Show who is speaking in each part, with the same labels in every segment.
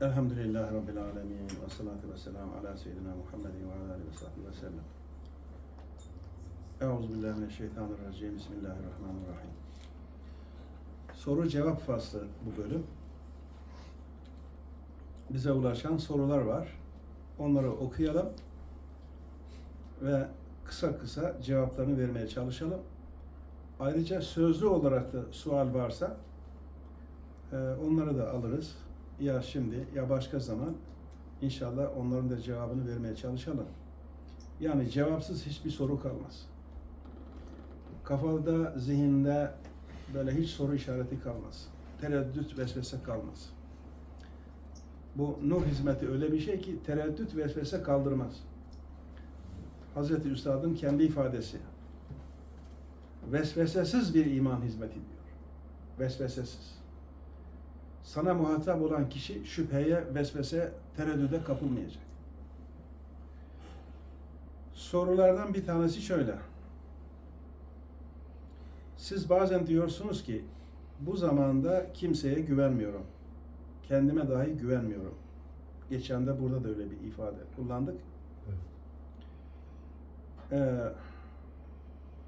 Speaker 1: Elhamdülillahi Rabbil alemin. Ve salatu ve selamu ala seyyidina Muhammedin ve ala alihi ve sahbihi ve sellem. Euzubillahimineşşeytanirracim. Bismillahirrahmanirrahim. Soru cevap faslı bu bölüm. Bize ulaşan sorular var. Onları okuyalım ve kısa kısa cevaplarını vermeye çalışalım. Ayrıca sözlü olarak da sual varsa e, onları da alırız. Ya şimdi ya başka zaman inşallah onların da cevabını vermeye çalışalım. Yani cevapsız hiçbir soru kalmaz. Kafada, zihinde böyle hiç soru işareti kalmaz. Tereddüt, vesvese kalmaz. Bu nur hizmeti öyle bir şey ki tereddüt, vesvese kaldırmaz. Hazreti Üstad'ın kendi ifadesi. Vesvesesiz bir iman hizmeti diyor. Vesvesesiz. Sana muhatap olan kişi şüpheye, vesvese, tereddüde kapılmayacak. Sorulardan bir tanesi şöyle. Siz bazen diyorsunuz ki bu zamanda kimseye güvenmiyorum. Kendime dahi güvenmiyorum. Geçen de burada da öyle bir ifade kullandık.
Speaker 2: Evet.
Speaker 1: Ee,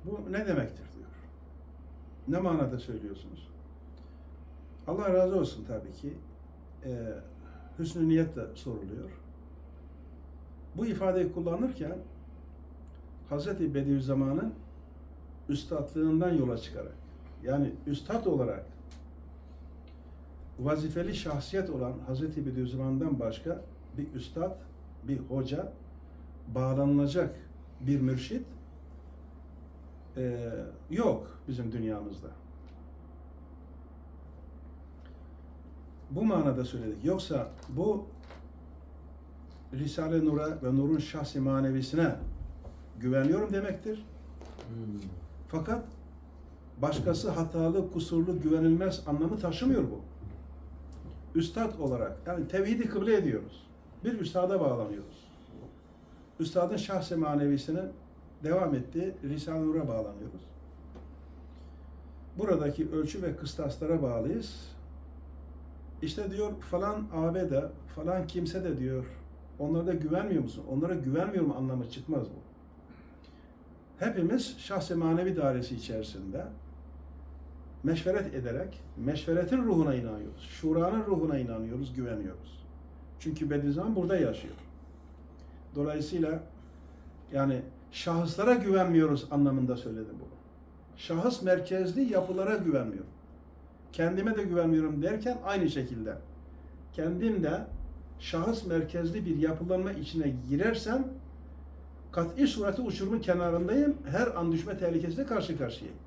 Speaker 1: bu ne demektir diyor. Ne manada söylüyorsunuz? Allah razı olsun tabii ki. Ee, hüsnü niyetle soruluyor. Bu ifadeyi kullanırken Hazreti Bediüzzaman'ın üstadlığından yola çıkarak yani üstad olarak vazifeli şahsiyet olan Hazreti Bediüzzaman'dan başka bir üstad, bir hoca, bağlanılacak bir mürşit e, yok bizim dünyamızda. Bu manada söyledik. Yoksa bu Risale-i Nur'a ve Nur'un şahsi manevisine güveniyorum demektir.
Speaker 2: Hmm.
Speaker 1: Fakat başkası hatalı, kusurlu, güvenilmez anlamı taşımıyor bu. Üstad olarak yani tevhidi kıble ediyoruz. Bir üstada bağlanıyoruz. Üstadın şahsi manevisinin devam ettiği Risale-i Nur'a bağlanıyoruz. Buradaki ölçü ve kıstaslara bağlıyız. İşte diyor falan abi de, falan kimse de diyor, onlara da güvenmiyor musun? Onlara güvenmiyorum anlamı çıkmaz bu. Hepimiz şahsi manevi dairesi içerisinde meşveret ederek, meşveretin ruhuna inanıyoruz. Şuranın ruhuna inanıyoruz, güveniyoruz. Çünkü Bediüzzaman burada yaşıyor. Dolayısıyla yani şahıslara güvenmiyoruz anlamında söyledim bunu. Şahıs merkezli yapılara güvenmiyorum. Kendime de güvenmiyorum derken aynı şekilde kendim de şahıs merkezli bir yapılanma içine girersem kat'i sureti uçurumun kenarındayım. Her an düşme tehlikesiyle karşı karşıyayım.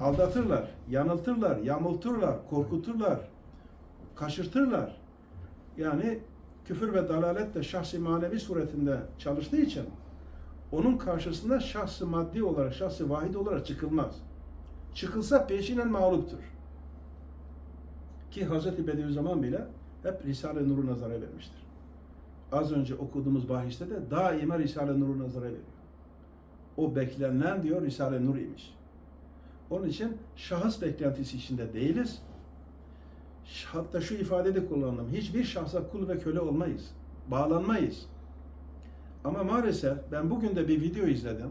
Speaker 1: Aldatırlar, yanıltırlar, yamulturlar, korkuturlar, kaşırtırlar. Yani küfür ve dalalet de şahsi manevi suretinde çalıştığı için onun karşısında şahsı maddi olarak, şahsı vahid olarak çıkılmaz. Çıkılsa peşinen mağluptur. Ki Hz. Bediüzzaman bile hep Risale-i Nur'u nazara vermiştir. Az önce okuduğumuz bahiste de daima Risale-i Nur'u nazara veriyor. O beklenen diyor Risale-i Nur imiş. Onun için şahıs beklentisi içinde değiliz. Hatta şu ifadeyi de kullandım. Hiçbir şahsa kul ve köle olmayız. Bağlanmayız. Ama maalesef ben bugün de bir video izledim.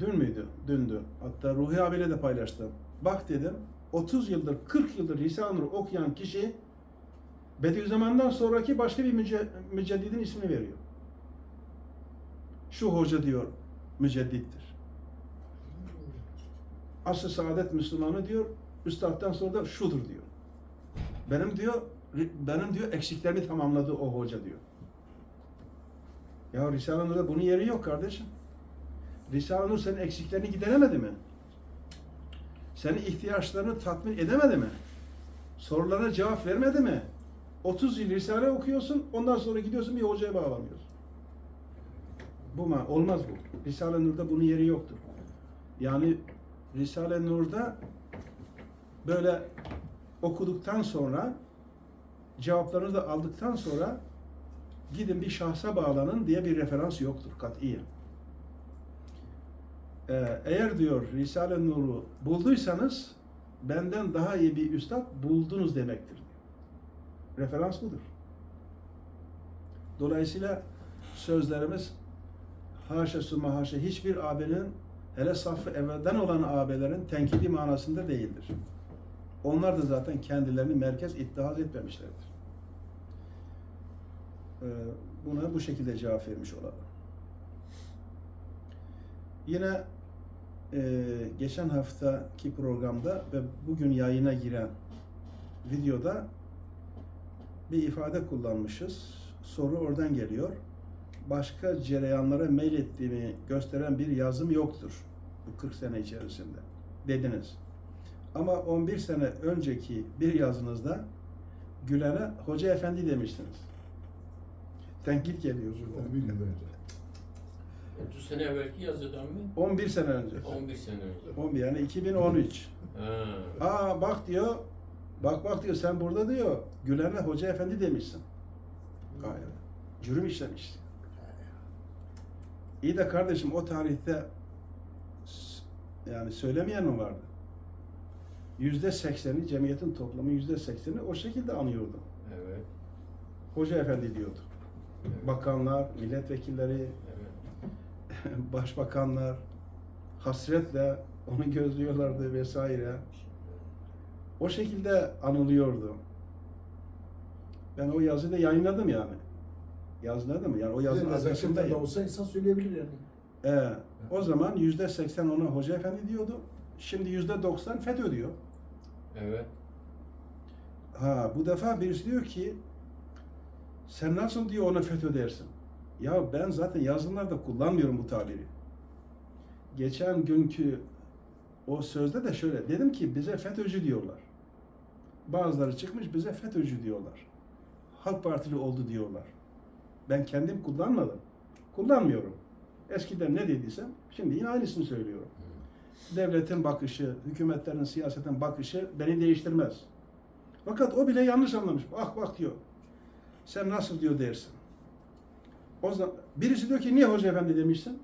Speaker 1: Dün müydü? Dündü. Hatta Ruhi abiyle de paylaştım. Bak dedim 30 yıldır, 40 yıldır Risale-i okuyan kişi Bediüzzaman'dan sonraki başka bir müce, müceddidin ismini veriyor. Şu hoca diyor müceddittir. Asr-ı saadet Müslümanı diyor, üstaddan sonra da şudur diyor. Benim diyor, benim diyor eksiklerimi tamamladı o hoca diyor. Ya Risale-i Nur'da bunun yeri yok kardeşim. Risale-i Nur senin eksiklerini gideremedi mi? Senin ihtiyaçlarını tatmin edemedi mi? Sorularına cevap vermedi mi? 30 yıl Risale okuyorsun, ondan sonra gidiyorsun bir hocaya bağlanıyorsun. Bu ma olmaz bu. Risale-i Nur'da bunun yeri yoktur. Yani Risale-i Nur'da böyle okuduktan sonra cevaplarını da aldıktan sonra gidin bir şahsa bağlanın diye bir referans yoktur katiyen. Ee, eğer diyor Risale-i Nur'u bulduysanız benden daha iyi bir üstad buldunuz demektir. Referans budur. Dolayısıyla sözlerimiz haşa sümme haşa hiçbir abinin hele safı evvelden olan ağabeylerin tenkidi manasında değildir. Onlar da zaten kendilerini merkez ittihaz etmemişlerdir. Ee, Buna bu şekilde cevap vermiş olalım. Yine e, geçen haftaki programda ve bugün yayına giren videoda bir ifade kullanmışız. Soru oradan geliyor. Başka cereyanlara meylettiğimi gösteren bir yazım yoktur bu 40 sene içerisinde dediniz. Ama 11 sene önceki bir yazınızda Gülen'e Hoca Efendi demiştiniz. Tenkit geliyor burada.
Speaker 2: 11 yıl önce.
Speaker 3: 30 sene evvelki yazıdan mı?
Speaker 1: 11 sene önce.
Speaker 3: 11 sene önce.
Speaker 1: 11 yani 2013.
Speaker 3: Ha.
Speaker 1: Aa bak diyor, bak bak diyor sen burada diyor Gülen'e Hoca Efendi demişsin. Hayır. Cürüm işlemişsin. İyi de kardeşim o tarihte yani söylemeyen mi vardı? Yüzde sekseni, cemiyetin toplamı yüzde sekseni o şekilde anıyordu.
Speaker 3: Evet.
Speaker 1: Hoca Efendi diyordu.
Speaker 3: evet,
Speaker 1: Bakanlar, milletvekilleri. başbakanlar hasretle onu gözlüyorlardı vesaire. O şekilde anılıyordu. Ben o yazıyı da yayınladım yani. Yazladım yani o yazının
Speaker 2: de
Speaker 1: arkasındayım.
Speaker 2: olsa insan söyleyebilir yani.
Speaker 1: Ee, o zaman yüzde seksen ona Hoca Efendi diyordu. Şimdi yüzde doksan FETÖ diyor.
Speaker 3: Evet.
Speaker 1: Ha bu defa birisi diyor ki sen nasıl diyor ona FETÖ dersin? Ya ben zaten yazılarda kullanmıyorum bu tabiri. Geçen günkü o sözde de şöyle dedim ki bize FETÖ'cü diyorlar. Bazıları çıkmış bize FETÖ'cü diyorlar. Halk Partili oldu diyorlar. Ben kendim kullanmadım. Kullanmıyorum. Eskiden ne dediysem şimdi yine aynısını söylüyorum. Devletin bakışı, hükümetlerin, siyasetin bakışı beni değiştirmez. Fakat o bile yanlış anlamış. Bak bak diyor. Sen nasıl diyor dersin. O zaman birisi diyor ki niye Hoca Efendi demişsin?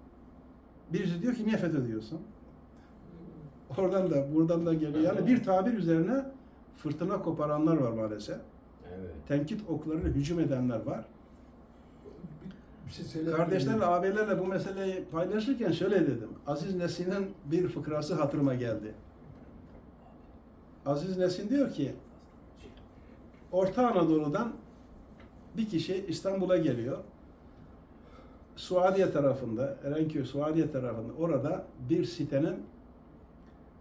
Speaker 1: Birisi diyor ki niye FETÖ diyorsun? Oradan da buradan da geliyor. Yani bir tabir üzerine fırtına koparanlar var maalesef.
Speaker 3: Evet.
Speaker 1: Tenkit oklarıyla hücum edenler var.
Speaker 2: Bir şey
Speaker 1: Kardeşlerle, ağabeylerle bu meseleyi paylaşırken şöyle dedim. Aziz Nesin'in bir fıkrası hatırıma geldi. Aziz Nesin diyor ki, Orta Anadolu'dan bir kişi İstanbul'a geliyor. Suadiye tarafında, Erenköy Suadiye tarafında orada bir sitenin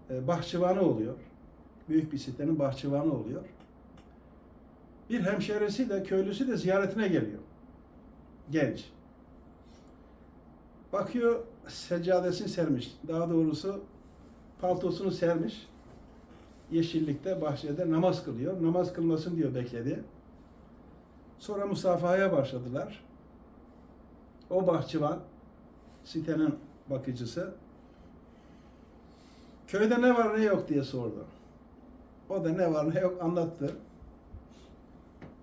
Speaker 1: e, bahçıvanı oluyor. Büyük bir sitenin bahçıvanı oluyor. Bir hemşerisi de köylüsü de ziyaretine geliyor. Genç. Bakıyor seccadesini sermiş. Daha doğrusu paltosunu sermiş. Yeşillikte, bahçede namaz kılıyor. Namaz kılmasın diyor bekledi. Sonra musafahaya başladılar. O bahçıvan, sitenin bakıcısı, köyde ne var ne yok diye sordu. O da ne var ne yok anlattı.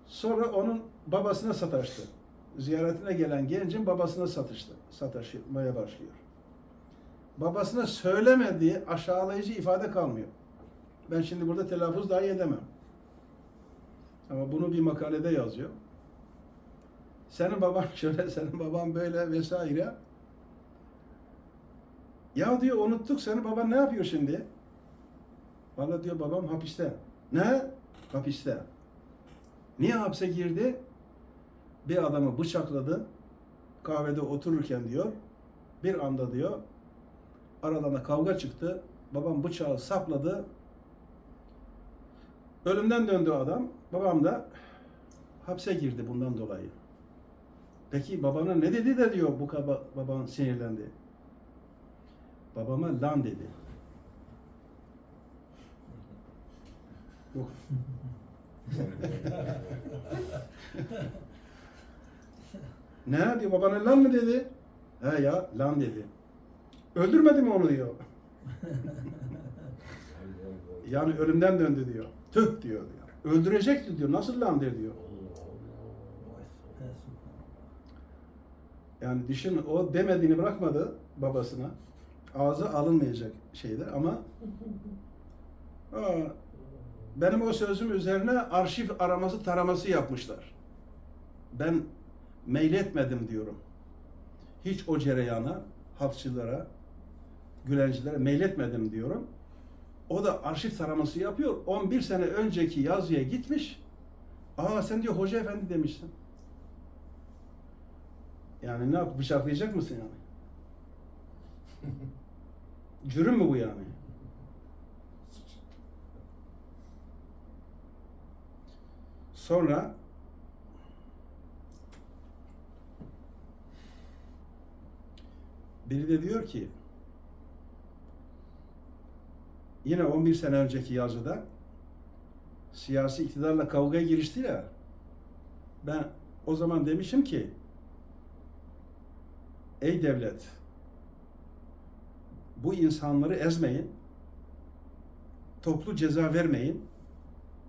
Speaker 1: Sonra onun babasına sataştı. Ziyaretine gelen gencin babasına satıştı. Sataşmaya başlıyor. Babasına söylemediği aşağılayıcı ifade kalmıyor. Ben şimdi burada telaffuz dahi edemem. Ama bunu bir makalede yazıyor. Senin baban şöyle, senin baban böyle vesaire. Ya diyor unuttuk senin baban ne yapıyor şimdi? Valla diyor babam hapiste. Ne? Hapiste. Niye hapse girdi? Bir adamı bıçakladı. Kahvede otururken diyor. Bir anda diyor. Aralarında kavga çıktı. Babam bıçağı sapladı. Ölümden döndü adam. Babam da hapse girdi bundan dolayı. Peki babana ne dedi de diyor bu kaba, baban sinirlendi. Babama lan dedi. Bu. Ne diyor babana lan mı dedi? He ya lan dedi. Öldürmedi mi onu diyor. Yani ölümden döndü diyor. Tüh diyor diyor. Öldürecekti diyor. Nasıl lan der diyor. Yani düşün o demediğini bırakmadı babasına. Ağzı alınmayacak şeyler ama Aa, benim o sözüm üzerine arşiv araması taraması yapmışlar. Ben meyletmedim diyorum. Hiç o cereyana, halkçılara, gülencilere meyletmedim diyorum. O da arşiv taraması yapıyor. 11 sene önceki yazıya gitmiş. Aa sen diyor hoca efendi demişsin. Yani ne yap bıçaklayacak mısın yani? Cürüm mü bu yani? Sonra biri de diyor ki yine 11 sene önceki yazıda siyasi iktidarla kavgaya girişti ya ben o zaman demişim ki ey devlet bu insanları ezmeyin toplu ceza vermeyin.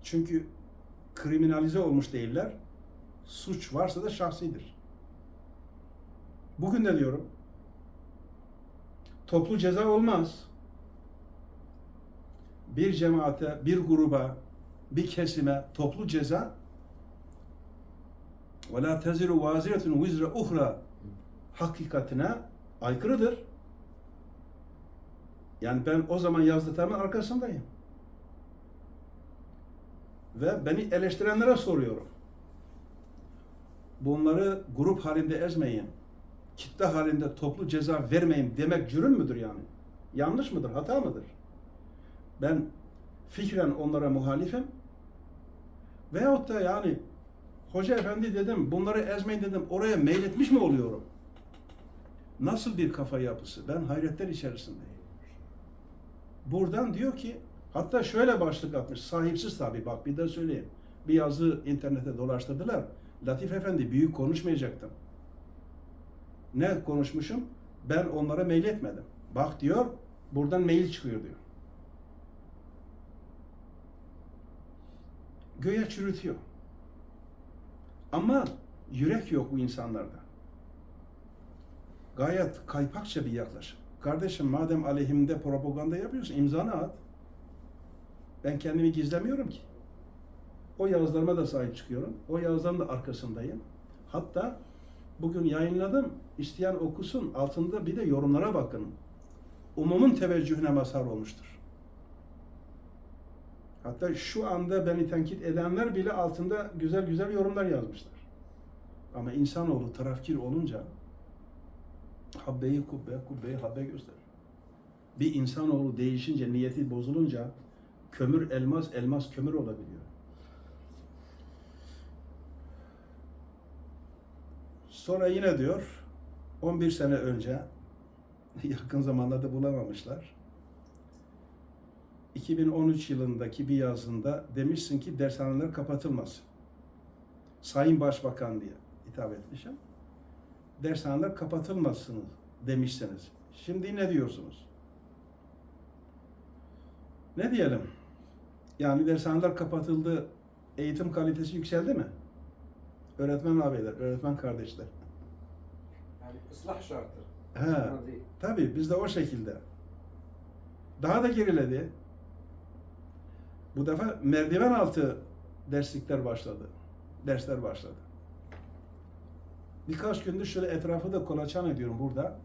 Speaker 1: Çünkü kriminalize olmuş değiller suç varsa da şahsidir. Bugün de diyorum toplu ceza olmaz. Bir cemaate, bir gruba, bir kesime toplu ceza. la teziru vaziretun vizre uhra hakikatine aykırıdır. Yani ben o zaman yazdıklarımın arkasındayım. Ve beni eleştirenlere soruyorum. Bunları grup halinde ezmeyin, kitle halinde toplu ceza vermeyin demek cürüm müdür yani? Yanlış mıdır, hata mıdır? Ben fikren onlara muhalifim. Veyahut da yani hoca efendi dedim, bunları ezmeyin dedim, oraya meyletmiş mi oluyorum? Nasıl bir kafa yapısı? Ben hayretler içerisindeyim. Buradan diyor ki, hatta şöyle başlık atmış, sahipsiz tabi bak bir de söyleyeyim. Bir yazı internete dolaştırdılar. Latif Efendi büyük konuşmayacaktım. Ne konuşmuşum? Ben onlara meyletmedim. Bak diyor, buradan mail çıkıyor diyor. göğe çürütüyor. Ama yürek yok bu insanlarda. Gayet kaypakça bir yaklaşım. Kardeşim madem aleyhimde propaganda yapıyorsun imzanı at. Ben kendimi gizlemiyorum ki. O yazılarıma da sahip çıkıyorum. O yazıların da arkasındayım. Hatta bugün yayınladım. İsteyen okusun. Altında bir de yorumlara bakın. Umumun teveccühüne mazhar olmuştur. Hatta şu anda beni tenkit edenler bile altında güzel güzel yorumlar yazmışlar. Ama insanoğlu tarafkir olunca habbeyi kubbe, kubbeyi habbe gösterir. Bir insanoğlu değişince, niyeti bozulunca kömür elmas, elmas kömür olabiliyor. Sonra yine diyor 11 sene önce yakın zamanlarda bulamamışlar. 2013 yılındaki bir yazında demişsin ki dershaneler kapatılmasın. Sayın Başbakan diye hitap etmişim. Dershaneler kapatılmasın demişsiniz. Şimdi ne diyorsunuz? Ne diyelim? Yani dershaneler kapatıldı, eğitim kalitesi yükseldi mi? Öğretmen abiler, öğretmen kardeşler.
Speaker 4: Yani ıslah şarttır.
Speaker 1: He, tabii biz de o şekilde. Daha da geriledi. Bu defa merdiven altı derslikler başladı. Dersler başladı. Birkaç gündür şöyle etrafı da kolaçan ediyorum burada.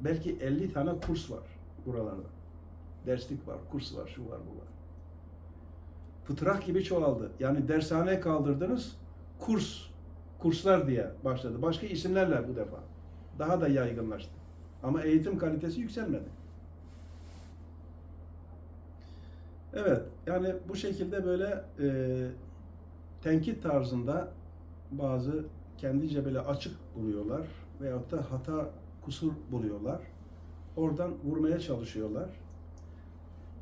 Speaker 1: Belki 50 tane kurs var buralarda. Derslik var, kurs var, şu var, bu var. Fıtrak gibi çoğaldı. Yani dershaneye kaldırdınız, kurs, kurslar diye başladı. Başka isimlerle bu defa. Daha da yaygınlaştı. Ama eğitim kalitesi yükselmedi. Evet, yani bu şekilde böyle e, tenkit tarzında bazı kendice böyle açık buluyorlar veyahut da hata, kusur buluyorlar. Oradan vurmaya çalışıyorlar.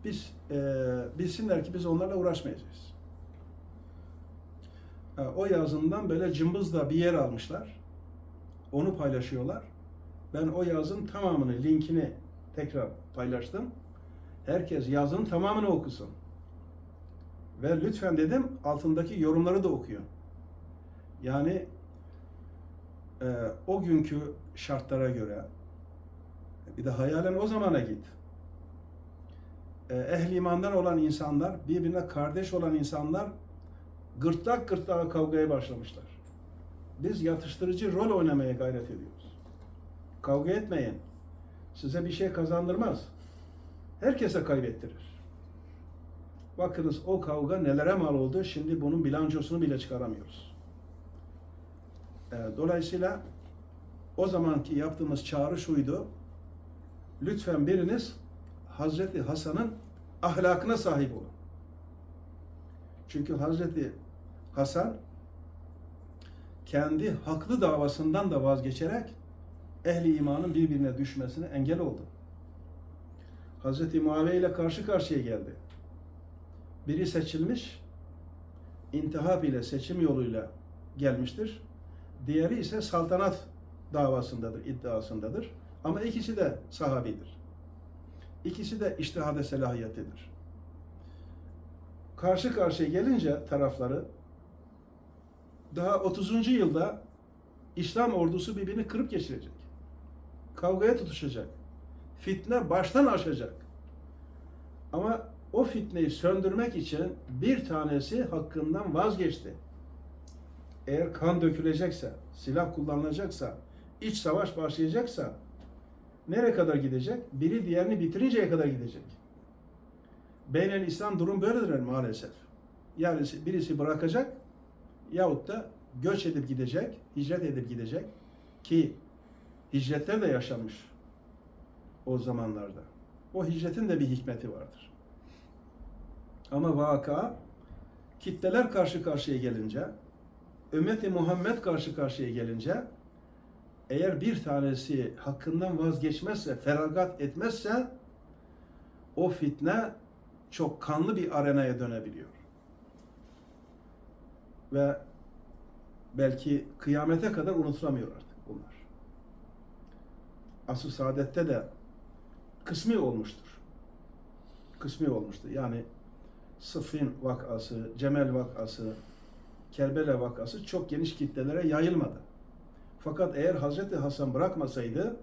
Speaker 1: Biz e, bilsinler ki biz onlarla uğraşmayacağız. Ha, o yazından böyle cımbızla bir yer almışlar. Onu paylaşıyorlar. Ben o yazın tamamını, linkini tekrar paylaştım. Herkes yazının tamamını okusun. Ve lütfen dedim altındaki yorumları da okuyor. Yani e, o günkü şartlara göre bir de hayalen o zamana git. e, ehli imandan olan insanlar, birbirine kardeş olan insanlar gırtlak gırtlağa kavgaya başlamışlar. Biz yatıştırıcı rol oynamaya gayret ediyoruz. Kavga etmeyin. Size bir şey kazandırmaz. Herkese kaybettirir. Bakınız o kavga nelere mal oldu. Şimdi bunun bilançosunu bile çıkaramıyoruz. E, dolayısıyla o zamanki yaptığımız çağrı şuydu. Lütfen biriniz Hazreti Hasan'ın ahlakına sahip olun. Çünkü Hazreti Hasan kendi haklı davasından da vazgeçerek ehli imanın birbirine düşmesine engel oldu. Hazreti Muaviye ile karşı karşıya geldi. Biri seçilmiş, intihap ile seçim yoluyla gelmiştir. Diğeri ise saltanat davasındadır, iddiasındadır. Ama ikisi de sahabidir. İkisi de iştihade selahiyetidir. Karşı karşıya gelince tarafları daha 30. yılda İslam ordusu birbirini kırıp geçirecek. Kavgaya tutuşacak. Fitne baştan aşacak. Ama o fitneyi söndürmek için bir tanesi hakkından vazgeçti. Eğer kan dökülecekse, silah kullanılacaksa, iç savaş başlayacaksa nereye kadar gidecek? Biri diğerini bitirinceye kadar gidecek. Beynel İslam durum böyledir maalesef. Yani birisi bırakacak yahut da göç edip gidecek, hicret edip gidecek ki hicretler de yaşanmış o zamanlarda. O hicretin de bir hikmeti vardır. Ama vaka kitleler karşı karşıya gelince, ümmeti Muhammed karşı karşıya gelince eğer bir tanesi hakkından vazgeçmezse, feragat etmezse o fitne çok kanlı bir arenaya dönebiliyor. Ve belki kıyamete kadar unutulamıyor artık bunlar. Asıl saadette de kısmi olmuştur. Kısmi olmuştur. Yani Sıffin vakası, Cemel vakası, Kerbela vakası çok geniş kitlelere yayılmadı. Fakat eğer Hazreti Hasan bırakmasaydı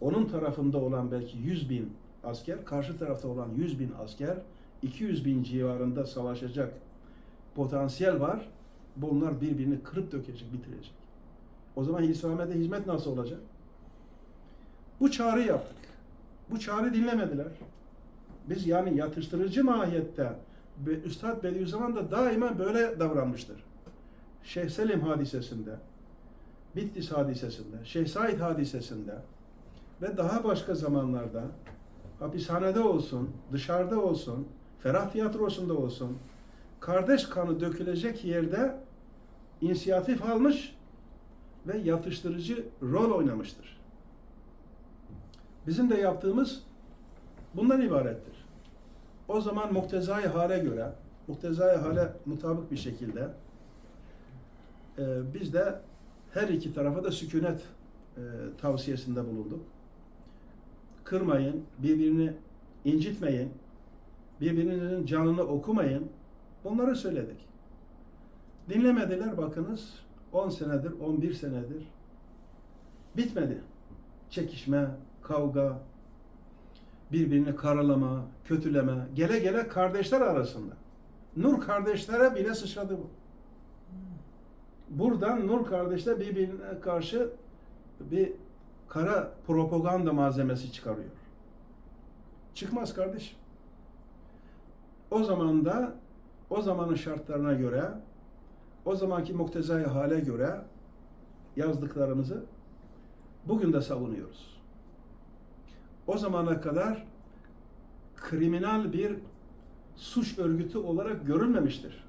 Speaker 1: onun tarafında olan belki 100 bin asker, karşı tarafta olan 100 bin asker, 200 bin civarında savaşacak potansiyel var. Bunlar birbirini kırıp dökecek, bitirecek. O zaman İslamiyet'e hizmet nasıl olacak? Bu çağrı yaptık. Bu çağrı dinlemediler. Biz yani yatıştırıcı mahiyette Üstad Bediüzzaman da daima böyle davranmıştır. Şeyh Selim hadisesinde, Bitlis hadisesinde, Şeyh Said hadisesinde ve daha başka zamanlarda hapishanede olsun, dışarıda olsun, ferah tiyatrosunda olsun, kardeş kanı dökülecek yerde inisiyatif almış ve yatıştırıcı rol oynamıştır. Bizim de yaptığımız bundan ibarettir. O zaman muktezai hale göre, muktezai hale mutabık bir şekilde e, biz de her iki tarafa da sükunet e, tavsiyesinde bulunduk. Kırmayın, birbirini incitmeyin, birbirinizin canını okumayın. Bunları söyledik. Dinlemediler bakınız 10 senedir, 11 senedir bitmedi. Çekişme, kavga, birbirini karalama, kötüleme, gele gele kardeşler arasında. Nur kardeşlere bile sıçradı bu. Buradan Nur kardeşler birbirine karşı bir kara propaganda malzemesi çıkarıyor. Çıkmaz kardeş. O zaman da o zamanın şartlarına göre o zamanki muktezai hale göre yazdıklarımızı bugün de savunuyoruz. O zamana kadar kriminal bir suç örgütü olarak görülmemiştir.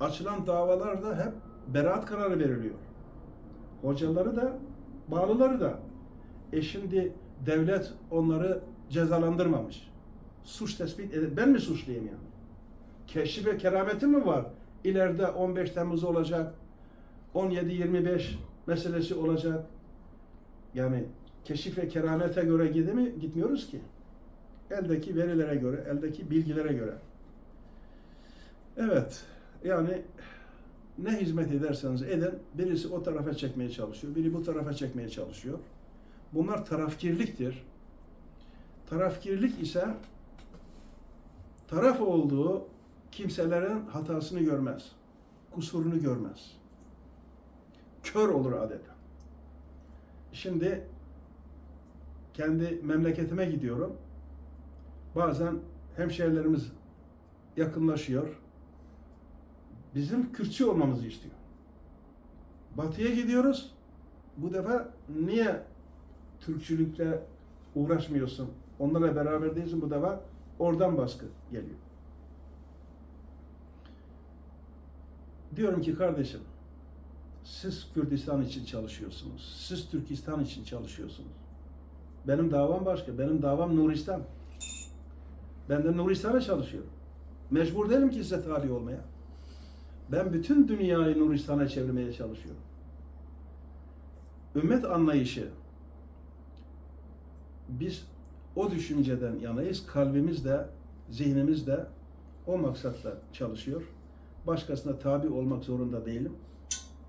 Speaker 1: Açılan davalarda hep beraat kararı veriliyor. Hocaları da, bağlıları da. E şimdi devlet onları cezalandırmamış. Suç tespit edip ben mi suçluyum yani? Keşif ve kerameti mi var? İleride 15 Temmuz olacak, 17-25 meselesi olacak. Yani keşif ve keramete göre gidi mi? Gitmiyoruz ki. Eldeki verilere göre, eldeki bilgilere göre. Evet, yani ne hizmet ederseniz edin, birisi o tarafa çekmeye çalışıyor, biri bu tarafa çekmeye çalışıyor. Bunlar tarafkirliktir. Tarafkirlik ise taraf olduğu kimselerin hatasını görmez. Kusurunu görmez. Kör olur adeta. Şimdi kendi memleketime gidiyorum. Bazen hemşehrilerimiz yakınlaşıyor. Bizim Kürtçü olmamızı istiyor. Batıya gidiyoruz. Bu defa niye Türkçülükle uğraşmıyorsun? Onlarla beraber değilsin bu defa oradan baskı geliyor. Diyorum ki kardeşim siz Kürdistan için çalışıyorsunuz. Siz Türkistan için çalışıyorsunuz. Benim davam başka. Benim davam Nuristan. Ben de Nuristan'a çalışıyorum. Mecbur değilim ki size tabi olmaya. Ben bütün dünyayı Nuristan'a çevirmeye çalışıyorum. Ümmet anlayışı biz o düşünceden yanayız. Kalbimiz de, zihnimiz de o maksatla çalışıyor. Başkasına tabi olmak zorunda değilim.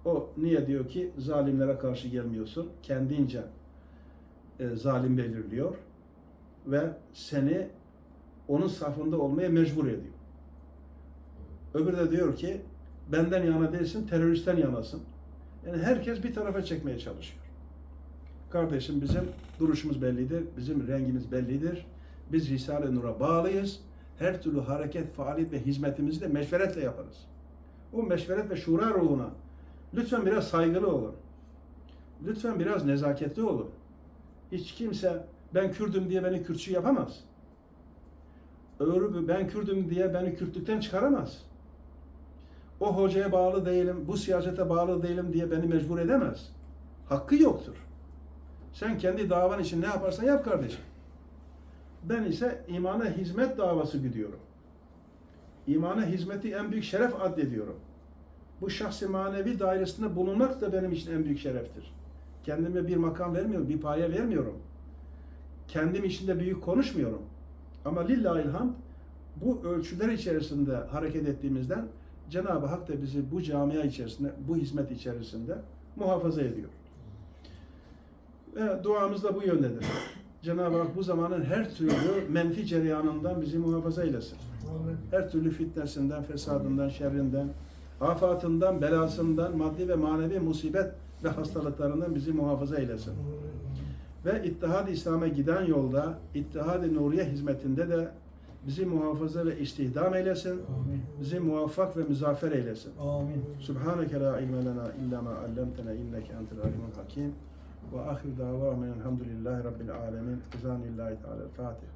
Speaker 1: O niye diyor ki zalimlere karşı gelmiyorsun? Kendince e, zalim belirliyor ve seni onun safında olmaya mecbur ediyor. Öbürü de diyor ki benden yana değilsin, teröristten yanasın. Yani herkes bir tarafa çekmeye çalışıyor. Kardeşim bizim duruşumuz bellidir, bizim rengimiz bellidir. Biz Risale-i Nur'a bağlıyız. Her türlü hareket, faaliyet ve hizmetimizi de meşveretle yaparız. O meşveret ve şura ruhuna lütfen biraz saygılı olun. Lütfen biraz nezaketli olun. Hiç kimse ben Kürdüm diye beni Kürtçü yapamaz. Öbürü ben Kürdüm diye beni Kürtlükten çıkaramaz. O hocaya bağlı değilim, bu siyasete bağlı değilim diye beni mecbur edemez. Hakkı yoktur. Sen kendi davan için ne yaparsan yap kardeşim. Ben ise imana hizmet davası gidiyorum. İmana hizmeti en büyük şeref addediyorum. Bu şahsi manevi dairesinde bulunmak da benim için en büyük şereftir. Kendime bir makam vermiyorum, bir paye vermiyorum. Kendim içinde büyük konuşmuyorum. Ama lillahil hamd bu ölçüler içerisinde hareket ettiğimizden Cenab-ı Hak da bizi bu camia içerisinde, bu hizmet içerisinde muhafaza ediyor. Ve duamız da bu yöndedir. Cenab-ı Hak bu zamanın her türlü menfi cereyanından bizi muhafaza eylesin. Her türlü fitnesinden, fesadından, şerrinden, afatından, belasından, maddi ve manevi musibet ve hastalıklarından bizi muhafaza eylesin. Ve İttihad-ı İslam'a giden yolda, İttihad-ı Nuriye hizmetinde de bizi muhafaza ve istihdam eylesin.
Speaker 2: Amin.
Speaker 1: Bizi muvaffak ve müzaffer eylesin.
Speaker 2: Amin.
Speaker 1: Subhaneke la ilme lena illa ma allamtena inneke entel alimul hakim. Ve ahir davamın elhamdülillahi rabbil alemin. Ezanillahi teala. Fatiha.